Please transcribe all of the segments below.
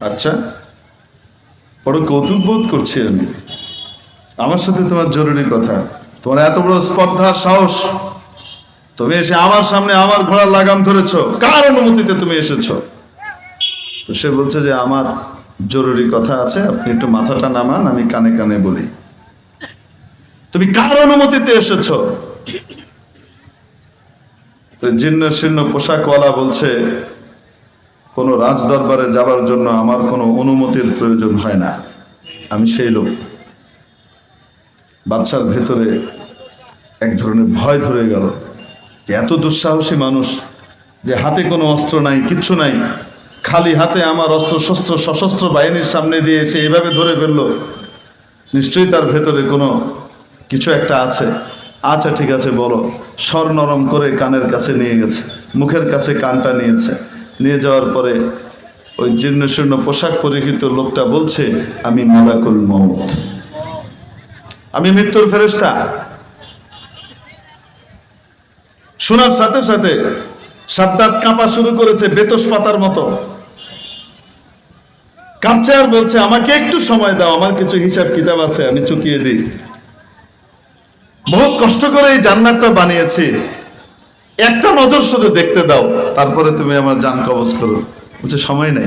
আচ্ছা বড় কৌতুক বোধ করছি আমি। আমার সাথে তোমার জরুরি কথা। তোমার এত বড় স্পর্ধার সাহস। তুমি এসে আমার সামনে আমার ঘোড়ার লাগাম ধরেছ। কার অনুমতিতে তুমি এসেছ? তো সে বলছে যে, আমার জরুরি কথা আছে, আপনি একটু মাথাটা নামান, আমি কানে কানে বলি। তুমি কার অনুমতিতে এসেছ? তো জীর্ণ শীর্ণ পোশাকওয়ালা বলছে কোনো রাজ দরবারে যাবার জন্য আমার কোনো অনুমতির প্রয়োজন হয় না। আমি সেই লোক। বাদশার ভেতরে এক ধরনের ভয় ধরে গেল এত দুঃসাহসী মানুষ যে হাতে কোনো অস্ত্র নাই, কিচ্ছু নাই, খালি হাতে আমার অস্ত্র শস্ত্র, সশস্ত্র বাহিনীর সামনে দিয়ে সে এভাবে ধরে ফেলল। নিশ্চয়ই তার ভেতরে কোনো কিছু একটা আছে। আচ্ছা ঠিক আছে, বলো। স্বর নরম করে কানের কাছে নিয়ে গেছে, মুখের কাছে কানটা নিয়েছে। নিয়ে যাওয়ার পরে ওই জীর্ণ শীর্ণ পোশাক পরিহিত লোকটা বলছে, আমি মালাকুল মৌত আমি মৃত্যুর ফেরেস্তা শোনার সাথে সাথে সাদ্দাত কাঁপা শুরু করেছে বেতস পাতার মতো। কাঁপছে আর বলছে, আমাকে একটু সময় দাও, আমার কিছু হিসাব কিতাব আছে, আমি চুকিয়ে দিই। বহুত কষ্ট করে এই জান্নাতটা বানিয়েছি। একটা নজর শুধু দেখতে দাও। তারপরে তুমি আমার জান কবজ করো। বলছে, সময় নেই।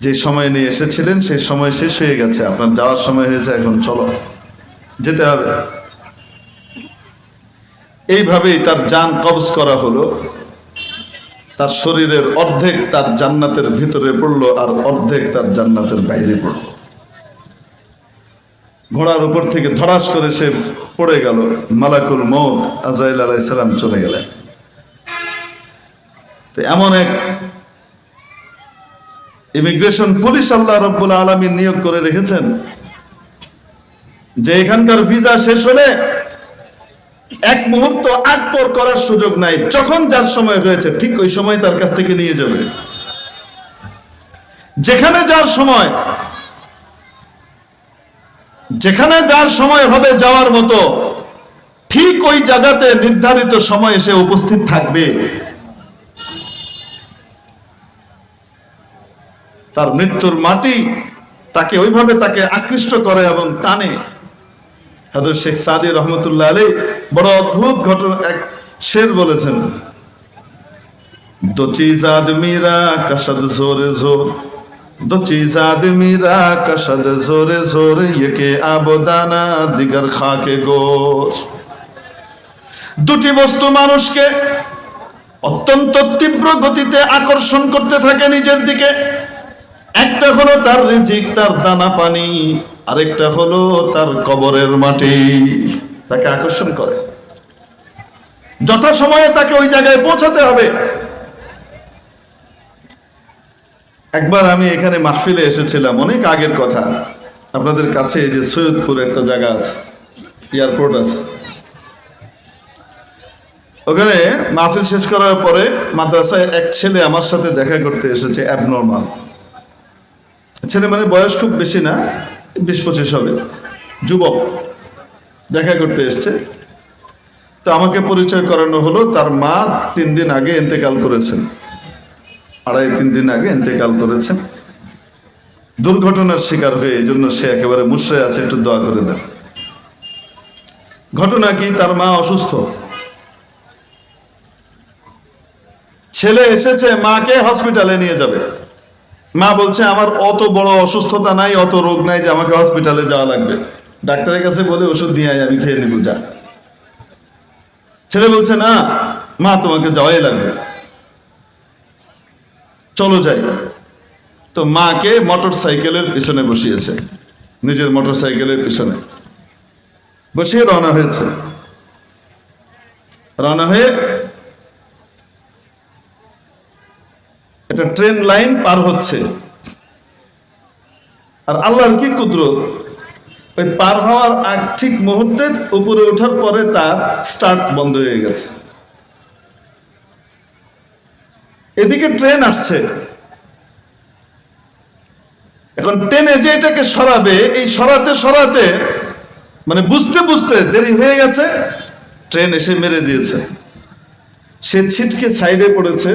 যে সময় নিয়ে এসেছিলেন, সেই সময় শেষ হয়ে গেছে। আপনার যাওয়ার সময় হয়েছে, এখন চলো। যেতে হবে। এইভাবেই তার জান কবজ করা হলো। তার শরীরের অর্ধেক তার জান্নাতের ভিতরে পড়ল আর অর্ধেক তার জান্নাতের বাইরে পড়ল। ঘোড়ার উপর থেকে ধরাস করে সে পড়ে গেল। মালাকুল মৌত আজাইল আলাইসালাম চলে গেলেন। এমন এক ইমিগ্রেশন পুলিশ আল্লাহ রব্বুল আলমী নিয়োগ করে রেখেছেন, যে এখানকার ভিসা শেষ হলে এক মুহূর্ত আগ পর করার সুযোগ নাই, যখন যার সময় হয়েছে, ঠিক ওই সময় তার কাছ থেকে নিয়ে যাবে। যেখানে যার সময়, যেখানে যার সময় হবে যাওয়ার মতো, ঠিক ওই জায়গাতে নির্ধারিত সময় এসে উপস্থিত থাকবে। তার মৃত্যুর মাটি তাকে ওইভাবে তাকে আকৃষ্ট করে এবং টানে। হাজর শেখ সাদি রহমতুল্লাহ আলী বড় অদ্ভুত ঘটনা, এক শের বলেছেন জোরে জোর জোরে ইয়েকে আবদানা দিগার দুটি বস্তু মানুষকে অত্যন্ত তীব্র গতিতে আকর্ষণ করতে থাকে নিজের দিকে। একটা হলো তার রিজিক, তার দানা পানি, আরেকটা হলো তার কবরের মাটি। তাকে আকর্ষণ করে। যথাসময়ে তাকে ওই জায়গায় পৌঁছাতে হবে। একবার আমি এখানে মাহফিলে এসেছিলাম, অনেক আগের কথা। আপনাদের কাছে যে সৈয়দপুর একটা জায়গা আছে, এয়ারপোর্ট আছে। ওখানে মাহফিল শেষ করার পরে মাদ্রাসায় এক ছেলে আমার সাথে দেখা করতে এসেছে অ্যাবনর্মাল ছেলে মানে বয়স খুব বেশি না, বিশ পঁচিশ হবে। যুবক দেখা করতে এসছে। তো আমাকে পরিচয় করানো হলো, তার মা তিন দিন আগে ইন্তেকাল করেছেন। আড়াই, তিন দিন আগে ইন্তেকাল করেছেন। দুর্ঘটনার শিকার হয়ে এই জন্য সে একেবারে মুশরে আছে, একটু দোয়া করে দেন। ঘটনা কি? তার মা অসুস্থ। ছেলে এসেছে, মাকে হসপিটালে নিয়ে যাবে। মা বলছে, আমার অত বড় অসুস্থতা নাই, অত রোগ নাই যে আমাকে হসপিটালে যাওয়া লাগবে। ডাক্তারের কাছে বলে ওষুধ দিয়ে আমি খেয়ে নিব, যা। ছেলে বলছে, না, মা, তোমাকে যাওয়াই লাগবে। চলো যাই। তো মাকে মোটর সাইকেলের পিছনে বসিয়েছে, নিজের মোটর সাইকেলের পিছনে। বসিয়ে রওনা হয়েছে। রওনা হয়ে একটা ট্রেন লাইন পার হচ্ছে। আর আল্লাহর কি কুদরত? ওই পার হওয়ার আগ ঠিক মুহূর্তে উপরে ওঠার পরে তার স্টার্ট বন্ধ হয়ে গেছে। এদিকে ট্রেন আসছে। এখন ট্রেনে যে এটাকে সরাবে, এই সরাতে সরাতে মানে বুঝতে বুঝতে দেরি হয়ে গেছে, ট্রেন এসে মেরে দিয়েছে। সে ছিটকে সাইডে পড়েছে।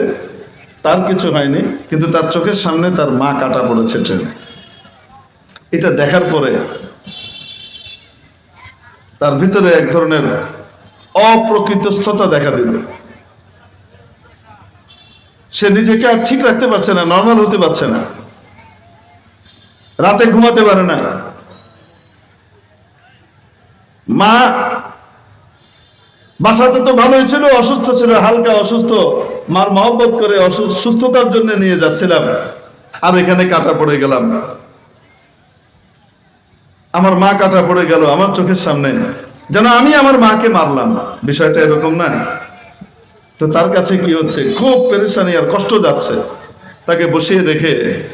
তার কিছু হয়নি, কিন্তু তার চোখের সামনে তার মা কাটা পড়েছে ট্রেনে। এটা দেখার পরে তার ভিতরে এক ধরনের অপ্রকৃতস্থতা দেখা দিবে সে নিজেকে আর ঠিক রাখতে পারছে না নর্মাল হতে পারছে না। রাতে ঘুমাতে পারে না। মা বাসাতে তো ভালোই ছিল, অসুস্থ ছিল, হালকা অসুস্থ। মার মহব্বত করে সুস্থতার জন্য নিয়ে যাচ্ছিলাম। আর এখানে কাটা পড়ে গেলাম। আমার মা কাটা পড়ে গেল আমার চোখের সামনে। যেন আমি আমার মাকে মারলাম। বিষয়টা এরকম না। তো তার কাছে কি হচ্ছে? খুব পেরেশানি আর কষ্ট যাচ্ছে। তাকে বসিয়ে রেখে,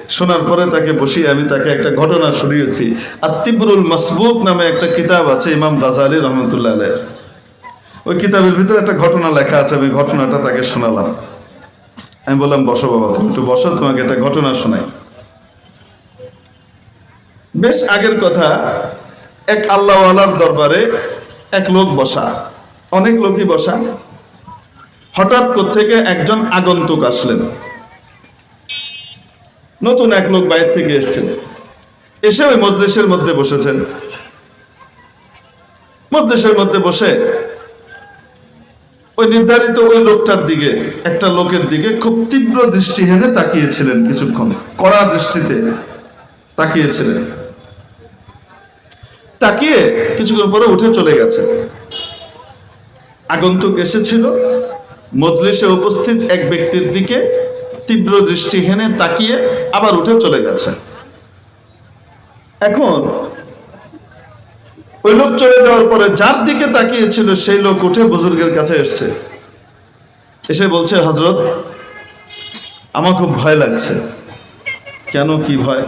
শোনার পরে তাকে বসিয়ে আমি তাকে একটা ঘটনা শুনিয়েছি। আর তিবরুল মাসবুক নামে একটা কিতাব আছে, ইমাম গাজালি রহমতুল্লাহ আলের ওই কিতাবের ভিতরে একটা ঘটনা লেখা আছে, আমি ঘটনাটা তাকে শোনালাম। আমি বললাম, বসো বাবা তুমি একটু বসো, তোমাকে একটা ঘটনা শোনাই। বেশ আগের কথা, এক আল্লাহওয়ালার দরবারে এক লোক বসা, অনেক লোকই বসা। হঠাৎ থেকে একজন আগন্তুক আসলেন। নতুন এক লোক বাইরে থেকে এসছেন। এসে ওই মধ্যে বসেছেন। মধ্যে বসে ওই নির্ধারিত ওই লোকটার দিকে, একটা লোকের দিকে খুব তীব্র দৃষ্টি হেনে তাকিয়েছিলেন কিছুক্ষণ, কড়া দৃষ্টিতে তাকিয়েছিলেন। তাকিয়ে কিছুক্ষণ পরে উঠে চলে গেছে। আগন্তুক এসেছিল, মজলিসে উপস্থিত এক ব্যক্তির দিকে তীব্র দৃষ্টি হেনে তাকিয়ে আবার উঠে চলে গেছে। এখন ওই লোক চলে যাওয়ার পরে যার দিকে তাকিয়েছিল, সেই লোক উঠে বুজুর্গের কাছে এসছে। এসে বলছে হজরত আমার খুব ভয় লাগছে। কেন? কি ভয়?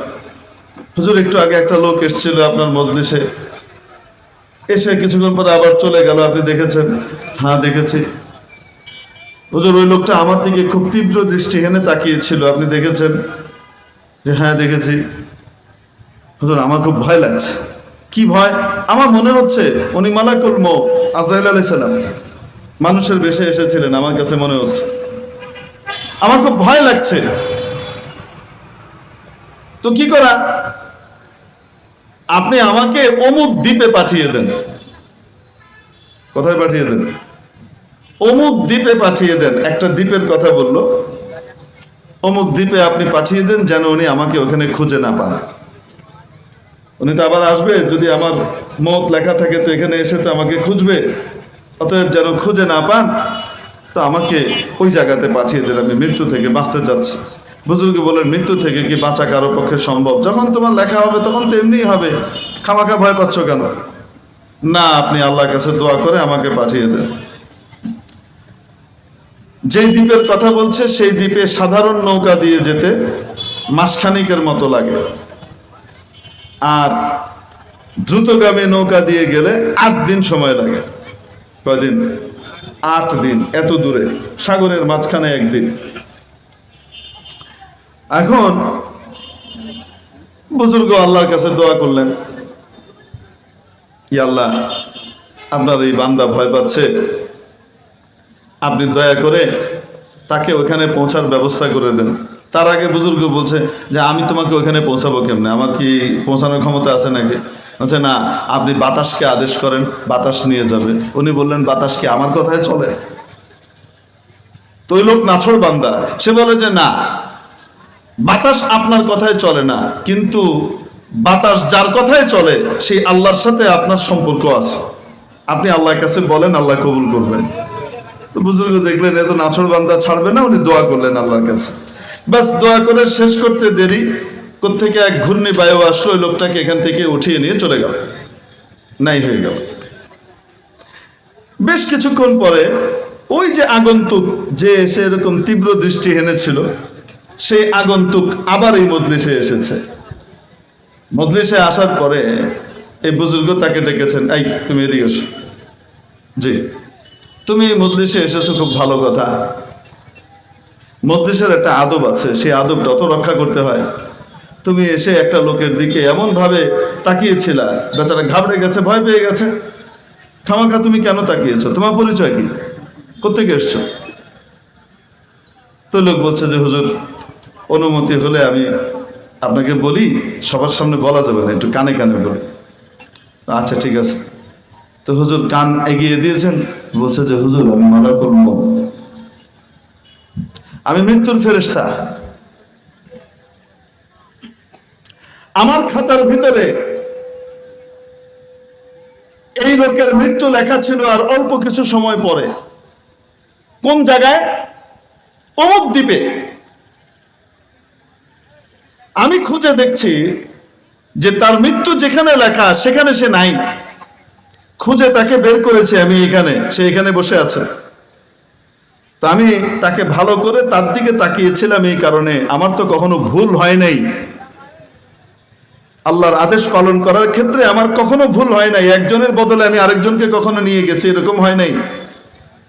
হুজুর, একটু আগে একটা লোক এসেছিল আপনার মজলিসে। এসে কিছুক্ষণ পরে আবার চলে গেল, আপনি দেখেছেন? হ্যাঁ দেখেছি। হুজুর, ওই লোকটা আমার দিকে খুব তীব্র দৃষ্টি হেনে তাকিয়েছিল, আপনি দেখেছেন? যে হ্যাঁ দেখেছি। হুজুর, আমার খুব ভয় লাগছে। কি ভয়? আমার মনে হচ্ছে উনি মালাকুল মো আজরাইল আলাইহিস সালাম। মানুষের বেশে এসেছিলেন, আমার কাছে মনে হচ্ছে। আমার খুব ভয় লাগছে। তো কি করা? আপনি আমাকে অমুক দ্বীপে পাঠিয়ে দেন। কোথায় পাঠিয়ে দেন? অমুক দ্বীপে পাঠিয়ে দেন। একটা দ্বীপের কথা বলল। অমুক দ্বীপে আপনি পাঠিয়ে দেন যেন উনি আমাকে ওখানে খুঁজে না পান। উনি তো আবার আসবে, যদি আমার মত লেখা থাকে তো এখানে এসে তো আমাকে খুঁজবে। অতএব যেন খুঁজে না পান, তো আমাকে ওই জায়গাতে পাঠিয়ে দেন, আমি মৃত্যু থেকে বাঁচতে চাচ্ছি। বুজুর্গ বলেন, মৃত্যু থেকে কি বাঁচা কারও পক্ষে সম্ভব? যখন তোমার লেখা হবে, তখন তো এমনিই হবে। খামাখা ভয় পাচ্ছ কেন? না, আপনি আল্লাহর কাছে দোয়া করে আমাকে পাঠিয়ে দেন। যেই দ্বীপের কথা বলছে, সেই দ্বীপে সাধারণ নৌকা দিয়ে যেতে মাসখানিকের মতো লাগে। আর দ্রুতগামী নৌকা দিয়ে গেলে আট দিন সময় লাগে। কয়দিন আট দিন, এত দূরে, সাগরের মাঝখানে একদিন। এখন বুজুর্গ আল্লাহর কাছে দোয়া করলেন আল্লাহ, আপনার এই বান্দা ভয় পাচ্ছে। আপনি দয়া করে তাকে ওখানে পৌঁছার ব্যবস্থা করে দেন। তার আগে বুজুর্গ বলছে যে আমি তোমাকে ওখানে পৌঁছাবো কেমনে? আমার কি পৌঁছানোর ক্ষমতা আছে নাকি? বলছে, না, আপনি বাতাসকে আদেশ করেন, বাতাস নিয়ে যাবে। উনি বললেন বাতাস কি আমার কথায় চলে। তো লোক নাছড় বান্দা। সে বলে যে, না, বাতাস আপনার কথায় চলে না, কিন্তু বাতাস যার কথায় চলে, সেই আল্লাহর সাথে আপনার সম্পর্ক আছে। আপনি আল্লাহর কাছে বলেন, আল্লাহ কবুল করবেন। তো বুজুর্গ দেখলেন এত নাছর বান্দা ছাড়বে না, উনি দোয়া করলেন আল্লাহর কাছে। বাস দোয়া করে শেষ করতে দেরি। কোত্থেকে এক ঘূর্ণি বায়ু আসলো, ওই লোকটাকে এখান থেকে উঠিয়ে নিয়ে চলে গেল। নাই হয়ে গেল। বেশ কিছুক্ষণ পরে ওই যে আগন্তুক যে এসে এরকম তীব্র দৃষ্টি হেনেছিল সেই আগন্তুক আবার এই মজলিসে এসেছে। মজলিসে আসার পরে এই বুজুর্গ তাকে ডেকেছেন, এই, তুমি এদিকে জি, তুমি এই মজলিসে এসেছ, খুব ভালো কথা। মজলিসের একটা আদব আছে, সেই আদবটা তো রক্ষা করতে হয়। তুমি এসে একটা লোকের দিকে এমন ভাবে তাকিয়েছিলা, বেচারা ঘাবড়ে গেছে, ভয় পেয়ে গেছে। খামাখা তুমি কেন তাকিয়েছো? তোমার পরিচয় কি? কোথেকে এসছো? তো লোক বলছে যে, হুজুর, অনুমতি হলে আমি আপনাকে বলি, সবার সামনে বলা যাবে না, একটু কানে কানে বলি। আচ্ছা ঠিক আছে। তো হুজুর কান এগিয়ে দিয়েছেন, বলছে যে, হুজুর, আমি মারা করব। আমি মৃত্যুর ফেরেস্তা আমার খাতার ভিতরে এই লোকের মৃত্যু লেখা ছিল আর অল্প কিছু সময় পরে। কোন জায়গায়? অমুক দ্বীপে। আমি খুঁজে দেখছি যে তার মৃত্যু যেখানে লেখা, সেখানে সে নাই। খুঁজে তাকে বের করেছি আমি এখানে, সে এখানে বসে আছে। তা আমি তাকে ভালো করে তার দিকে তাকিয়েছিলাম এই কারণে। আমার তো কখনো ভুল হয় নাই। আল্লাহর আদেশ পালন করার ক্ষেত্রে আমার কখনো ভুল হয় নাই। একজনের বদলে আমি আরেকজনকে কখনো নিয়ে গেছি, এরকম হয় নাই।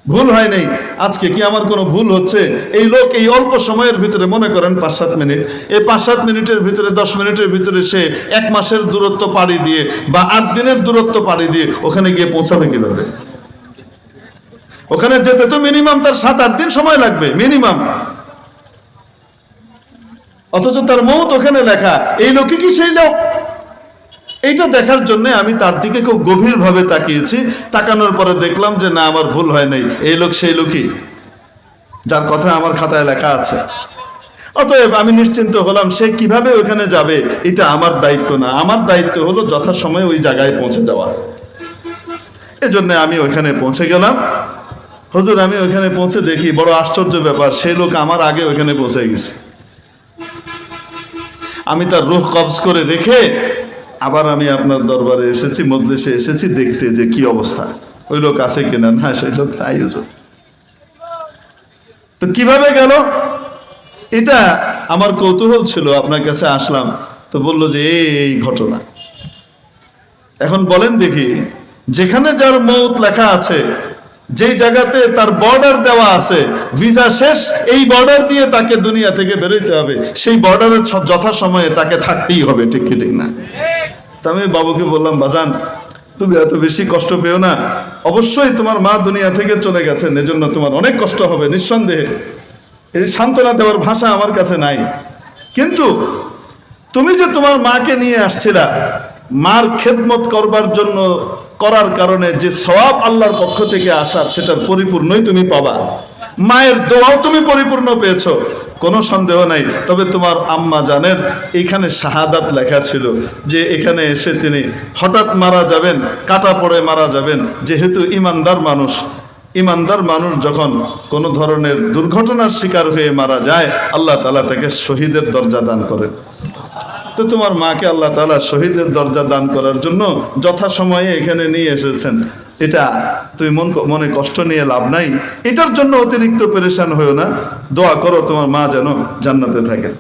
ভুল হয় নাই। আজকে কি আমার কোনো ভুল হচ্ছে? এই লোক এই অল্প সময়ের ভিতরে, মনে করেন পাঁচ সাত মিনিট, এই পাঁচ সাত মিনিটের ভিতরে, দশ মিনিটের ভিতরে সে এক মাসের দূরত্ব পাড়ি দিয়ে বা আট দিনের দূরত্ব পাড়ি দিয়ে ওখানে গিয়ে পৌঁছাবে কীভাবে? ওখানে যেতে তো মিনিমাম তার সাত, আট দিন সময় লাগবে, মিনিমাম। অথচ তার মৌত ওখানে লেখা, এই লোকে কি সেই লোক? এইটা দেখার জন্য আমি তার দিকে খুব গভীরভাবে তাকিয়েছি। তাকানোর পরে দেখলাম যে না, আমার ভুল হয় নাই। এই লোক সেই লোকই, যার কথা আমার খাতায় লেখা আছে। অতএব আমি নিশ্চিন্ত হলাম, সে কীভাবে ওখানে যাবে, এটা আমার দায়িত্ব না। আমার দায়িত্ব হলো যথাসময়ে ওই জায়গায় পৌঁছে যাওয়া। এজন্য আমি ওখানে পৌঁছে গেলাম। হুজুর, আমি ওখানে পৌঁছে দেখি, বড় আশ্চর্য ব্যাপার, সেই লোক আমার আগে ওখানে পৌঁছে গেছে। আমি তার রুহ কবজ করে রেখে আবার আমি আপনার দরবারে এসেছি, মজলিসে এসেছি, দেখতে যে কি অবস্থা। ওই লোক আছে কিনা? না, সেই লোক নাই হুজুর। তো কীভাবে গেল? এটা আমার কৌতূহল ছিল, আপনার কাছে আসলাম। তো বলল যে এই ঘটনা। এখন বলেন দেখি, যেখানে যার মৌত লেখা আছে যেই জায়গাতে তার বর্ডার দেওয়া আছে ভিসা শেষ এই বর্ডার দিয়ে তাকে দুনিয়া থেকে বেরোতে হবে। সেই বর্ডারের যথাসময়ে তাকে থাকতেই হবে ঠিক কি ঠিক না? তা আমি বাবুকে বললাম বাজান তুমি এত বেশি কষ্ট পেও না। অবশ্যই তোমার মা দুনিয়া থেকে চলে গেছেন এজন্য তোমার অনেক কষ্ট হবে নিঃসন্দেহে। এই সান্ত্বনা দেওয়ার ভাষা আমার কাছে নাই। কিন্তু তুমি যে তোমার মাকে নিয়ে আসছিলা মার খেদমত করবার জন্য করার কারণে যে সওয়াব আল্লাহর পক্ষ থেকে আসার সেটার পরিপূর্ণই তুমি পাবা। মায়ের দোয়াও তুমি পরিপূর্ণ পেয়েছ, কোনো সন্দেহ নাই। তবে তোমার আম্মা জানেন, এখানে শাহাদাত লেখা ছিল যে এখানে এসে তিনি হঠাৎ মারা যাবেন, কাটা পড়ে মারা যাবেন, যেহেতু ইমানদার মানুষ। ইমানদার মানুষ যখন কোনো ধরনের দুর্ঘটনার শিকার হয়ে মারা যায়, আল্লাহ তালা তাকে শহীদের দরজা দান করেন। তো তোমার মাকে আল্লাহ তালা শহীদের দরজা দান করার জন্য যথাসময়ে এখানে নিয়ে এসেছেন। এটা তুমি মন মনে কষ্ট নিয়ে লাভ নাই। এটার জন্য অতিরিক্ত পেরেশান হয়েও না। দোয়া করো তোমার মা যেন জান্নাতে থাকেন।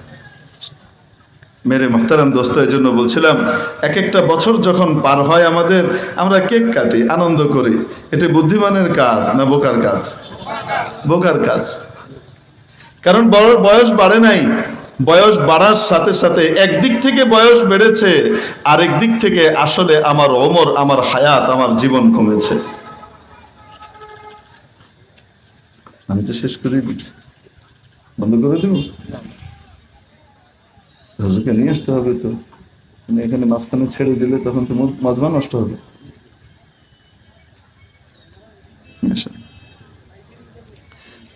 মেরে মোহতারাম দোস্ত এই জন্য বলছিলাম এক একটা বছর যখন পার হয় আমাদের, আমরা কেক কাটি, আনন্দ করি। এটা বুদ্ধিমানের কাজ না বোকার কাজ? বোকার কাজ। কারণ বয়স বাড়ে নাই। বয়স বাড়ার সাথে সাথে একদিক থেকে বয়স বেড়েছে, আরেক দিক থেকে আসলে আমার ওমর, আমার হায়াত, আমার জীবন কমেছে। আমি তো শেষ করে দিচ্ছি বন্ধ করে দেব? হুজুরকে নিয়ে আসতে হবে তো। এখানে মাঝখানে ছেড়ে দিলে তখন তো মজমা নষ্ট হবে।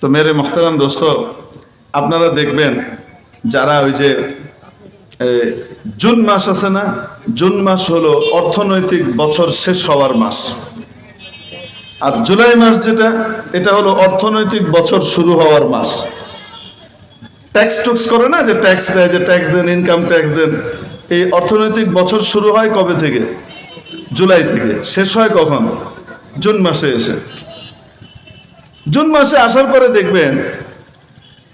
তো মেরে মোহতারাম দোস্ত, আপনারা দেখবেন যারা ওই যে জুন মাস আছে না? জুন মাস হলো অর্থনৈতিক বছর শেষ হওয়ার মাস। আর জুলাই মাস যেটা, এটা হলো অর্থনৈতিক বছর শুরু হওয়ার মাস। ট্যাক্স টুক্স করে না যে ট্যাক্স দেয়, যে ট্যাক্স দেন ইনকাম ট্যাক্স দেন? এই অর্থনৈতিক বছর শুরু হয় কবে থেকে? জুলাই থেকে। শেষ হয় কখন? জুন মাসে এসে। জুন মাসে আসার পরে দেখবেন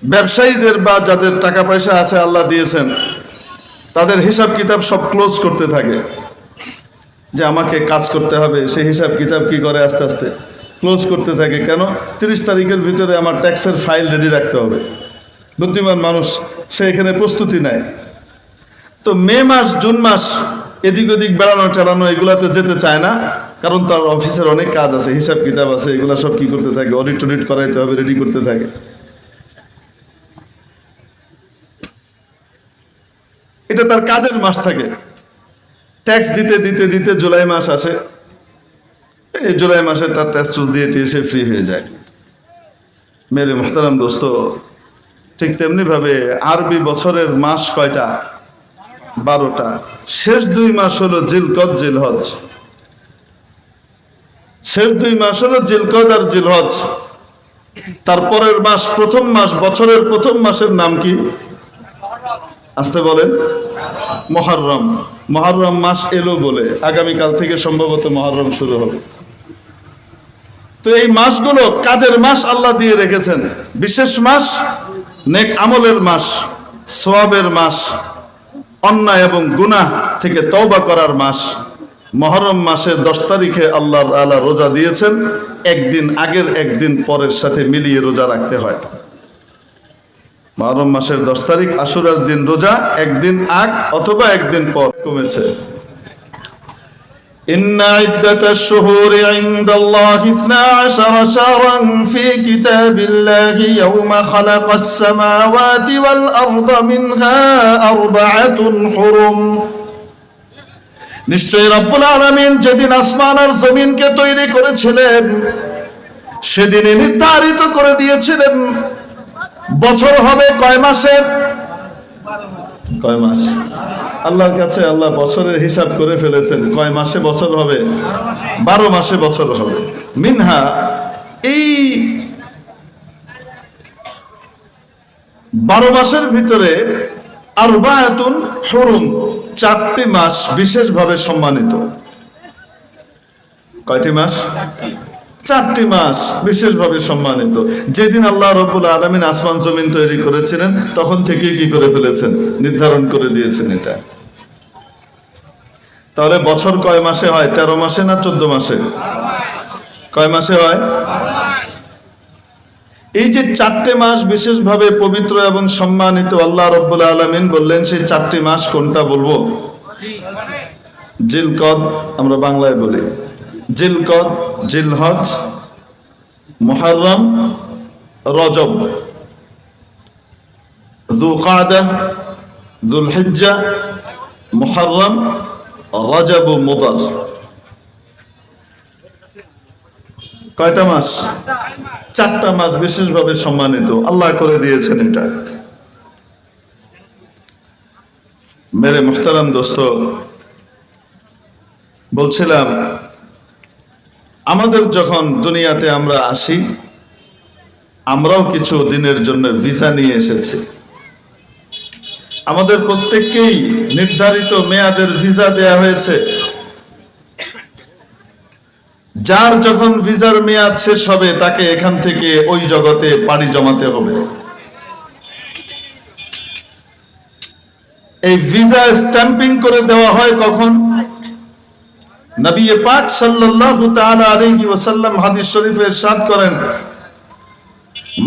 ব্যবসায়ীদের বা যাদের টাকা পয়সা আছে আল্লাহ দিয়েছেন, তাদের হিসাব কিতাব সব ক্লোজ করতে থাকে। যে আমাকে কাজ করতে হবে সেই হিসাব কিতাব কি করে আস্তে আস্তে? ক্লোজ করতে থাকে কেন? তিরিশ তারিখের ভিতরে আমার ট্যাক্সের ফাইল রেডি রাখতে হবে। বুদ্ধিমান মানুষ, সে এখানে প্রস্তুতি নেয়। তো মে মাস, জুন মাস, এদিক ওদিক বেড়ানো টেড়ানো এগুলাতে যেতে চায় না, কারণ তার অফিসের অনেক কাজ আছে, হিসাব কিতাব আছে, এগুলো সব কি করতে থাকে? অডিট টডিট করাইতে হবে রেডি করতে থাকে। এটা তার কাজের মাস থাকে। ট্যাক্স দিতে দিতে দিতে জুলাই মাস আসে। এই জুলাই মাসে তার ট্যাক্স টুস দিয়ে সে ফ্রি হয়ে যায়। মেরে মোহতারাম দোস্ত, ঠিক তেমনিভাবে আরবি বছরের মাস কয়টা? বারোটা। শেষ দুই মাস হলো জিলকদ, জিলহজ। শেষ দুই মাস হলো জিলকদ আর জিলহজ। তারপরের মাস প্রথম মাস, বছরের প্রথম মাসের নাম কি? আসতে বলেন। মহারম। মহারম মাস এলো বলে আগামীকাল থেকে সম্ভবত মহারম শুরু হবে। তো এই মাসগুলো কাজের মাস আল্লাহ দিয়ে রেখেছেন। বিশেষ মাস, নেক আমলের মাস সোয়াবের মাস, অন্যায় এবং গুনাহ থেকে তওবা করার মাস। মহরম মাসের দশ তারিখে আল্লাহ আল্লাহ রোজা দিয়েছেন। একদিন আগের একদিন পরের সাথে মিলিয়ে রোজা রাখতে হয়। মহরম মাসের দশ তারিখ আশুরার দিন রোজা একদিন আগ অথবা একদিন পর কমেছে إن عدة الشهور عند الله اثنا عشر شهرا في كتاب الله يوم خلق السماوات والأرض منها أربعة حرم নিশ্চয়ই রব্বুল আলমিন যেদিন আসমান আর জমিনকে তৈরি করেছিলেন সেদিনে নির্ধারিত করে দিয়েছিলেন বছর হবে কয় মাসের? কয় মাস? আল্লাহর কাছে আল্লাহ বছরের হিসাব করে ফেলেছেন। কয় মাসে বছর হবে? বারো মাসে বছর হবে। মিনহা, এই বারো মাসের ভিতরে আরবায়াতুন হরুম, চারটি মাস বিশেষভাবে সম্মানিত। কয়টি মাস? চারটি মাস বিশেষভাবে সম্মানিত। যেদিন আল্লাহ রব্বুল আলমিন আসমান, জমিন তৈরি করেছিলেন, তখন থেকেই কি করে ফেলেছেন? নির্ধারণ করে দিয়েছেন এটা। তাহলে বছর কয় মাসে হয়? তেরো মাসে না চোদ্দ মাসে? কয় মাসে হয়? এই যে চারটে মাস বিশেষভাবে পবিত্র এবং সম্মানিত আল্লাহ রব্বুল আলমিন বললেন, সেই চারটি মাস কোনটা বলব? জিলকদ, আমরা বাংলায় বলি। জিলকদ, জিলহজ, মুহররম, রজব। যুকাদা যুলহিজ্জা, মুহররম, রজব মুদর। কয়টা মাস? চারটা মাস বিশেষভাবে সম্মানিত। আল্লাহ করে দিয়েছেন এটা। মেরে মুখতারাম দোস্ত, বলছিলাম আমাদের যখন দুনিয়াতে আমরা আসি, আমরাও কিছু দিনের জন্য ভিসা নিয়ে এসেছি। আমাদের প্রত্যেককেই নির্ধারিত মেয়াদের ভিসা দেয়া হয়েছে। যার যখন ভিসার মেয়াদ শেষ হবে, তাকে এখান থেকে ওই জগতে পাড়ি জমাতে হবে। এই ভিসা স্ট্যাম্পিং করে দেওয়া হয় কখন? নবী পাক সাল্লাল্লাহু তাআলা আলাইহি ওয়াসাল্লাম হাদিস শরীফে ইরশাদ করেন,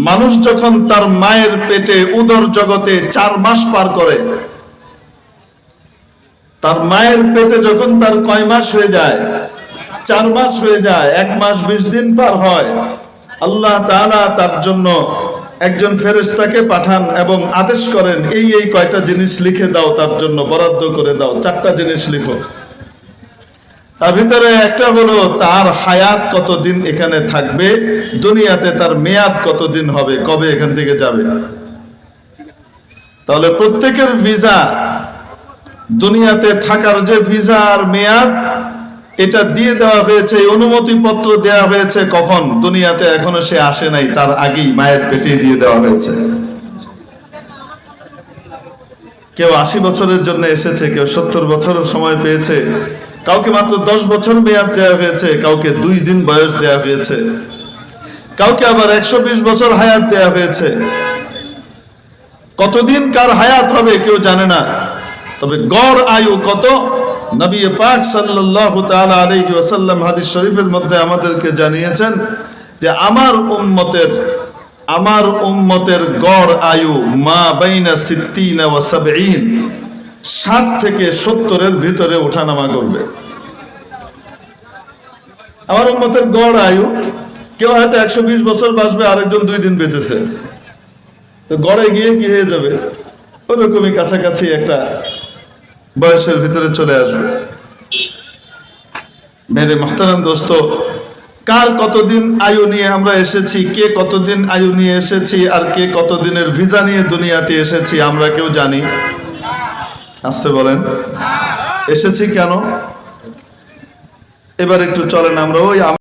মানুষ যখন তার মায়ের পেটে উদর জগতে চার মাস পার করে, তার মায়ের পেটে যখন তার কয় মাস হয়ে যায়, চার মাস হয়ে যায়, এক মাস বিশ দিন পার হয়, আল্লাহ তাআলা তার জন্য একজন ফেরেশতাকে পাঠান এবং আদেশ করেন, এই এই কয়টা জিনিস লিখে দাও, তার জন্য বরাদ্দ করে দাও, চারটা জিনিস লিখো। তার ভিতরে একটা হলো তার হায়াত কতদিন এখানে থাকবে, দুনিয়াতে তার মেয়াদ কতদিন হবে, কবে এখান থেকে যাবে। তাহলে প্রত্যেকের ভিসা, দুনিয়াতে থাকার যে ভিসা আর মেয়াদ, এটা দিয়ে দেওয়া হয়েছে অনুমতি পত্র দেওয়া হয়েছে কখন? দুনিয়াতে এখনও সে আসে নাই, তার আগেই মায়ের পেটে দিয়ে দেওয়া হয়েছে। কেউ আশি বছরের জন্য এসেছে, কেউ সত্তর বছরের সময় পেয়েছে কাউকে মাত্র দশ বছর মেয়াদ দেওয়া হয়েছে, কাউকে দুই দিন বয়স দেওয়া হয়েছে, কাউকে আবার একশো বিশ বছর হায়াত দেওয়া হয়েছে। কতদিন কার হায়াত হবে কেউ জানে না, তবে গড় আয়ু কত? নবী পাক সাল্লাল্লাহু তাআলা আলাইহি ওয়াসাল্লাম হাদিস শরীফের মধ্যে আমাদেরকে জানিয়েছেন যে আমার উম্মতের আমার উম্মতের গড় আয়ু মা বাইনা সিত্তিনা ওয়া সাবঈন। ষাট থেকে সত্তরের ভিতরে ওঠানামা করবে। আমার উম্মতের গড় আয়ু, কেউ হয়তো একশো বিশ বছর বাঁচবে, আরেকজন দুই দিন বেঁচেছে। তো গড়ে গিয়ে কি হয়ে যাবে? ওরকমই কাছাকাছি একটা বয়সের ভিতরে চলে আসবে। মেরে মাহতারাম দোস্ত, কার কতদিন আয়ু নিয়ে আমরা এসেছি, কে কতদিন আয়ু নিয়ে এসেছি, আর কে কতদিনের ভিসা নিয়ে দুনিয়াতে এসেছি, আমরা কেউ জানি। আসতে বলেন। এসেছি কেন? এবার একটু চলেন আমরা ওই